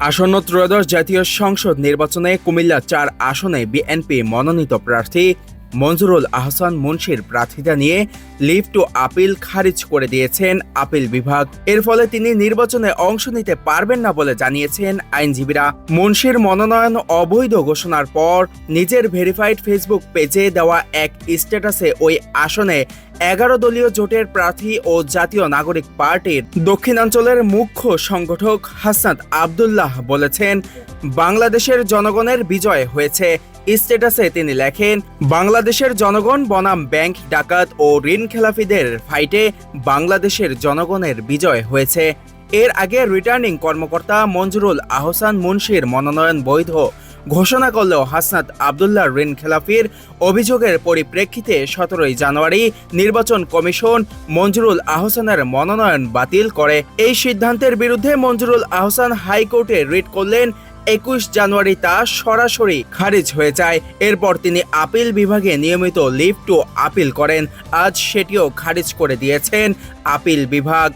আসন্ন ত্রয়োদশ জাতীয় সংসদ নির্বাচনে কুমিল্লা চার আসনে বিএনপি মনোনীত প্রার্থী মঞ্জুরুল আহসান মুন্সির প্রার্থিতা নিয়ে লিভ টু আপিল খারিজ করে দিয়েছেন আপিল বিভাগ। এর ফলে তিনি নির্বাচনে অংশ নিতে পারবেন না বলে জানিয়েছেন আইনজীবীরা। মুন্সির মনোনয়ন অবৈধ ঘোষণার পর নিজের ভেরিফাইড ফেসবুক পেজে দেওয়া এক স্ট্যাটাসে ওই আসনে এগারো দলীয় জোটের প্রার্থী ও জাতীয় নাগরিক পার্টির দক্ষিণাঞ্চলের মুখ্য সংগঠক হাসনাত আবদুল্লাহ বলেছেন, বাংলাদেশের জনগণের বিজয় হয়েছে স্ট্যাটাসে তিনি লেখেন, বাংলাদেশের জনগণ বনাম ব্যাংক, ডাকাত ও ঋণ খেলাফিদের ফাইটে বাংলাদেশের জনগণের বিজয় হয়েছে। এর আগে রিটার্নিং কর্মকর্তা মঞ্জুরুল আহসান মুন্সির মনোনয়ন বৈধ ঘোষণা করলেও হাসনাত আবদুল্লাহ ঋণ খেলাফির অভিযোগের পরিপ্রেক্ষিতে সতেরোই জানুয়ারি নির্বাচন কমিশন মঞ্জুরুল আহসানের মনোনয়ন বাতিল করে। এই সিদ্ধান্তের বিরুদ্ধে মঞ্জুরুল আহসান হাইকোর্টে রিট করলেন একুশ জানুয়ারি তা সরাসরি খারিজ হয়ে যায়। এরপর তিনি আপিল বিভাগে নিয়মিত লিভ টু আপিল করেন। আজ সেটিও খারিজ করে দিয়েছেন আপিল বিভাগ।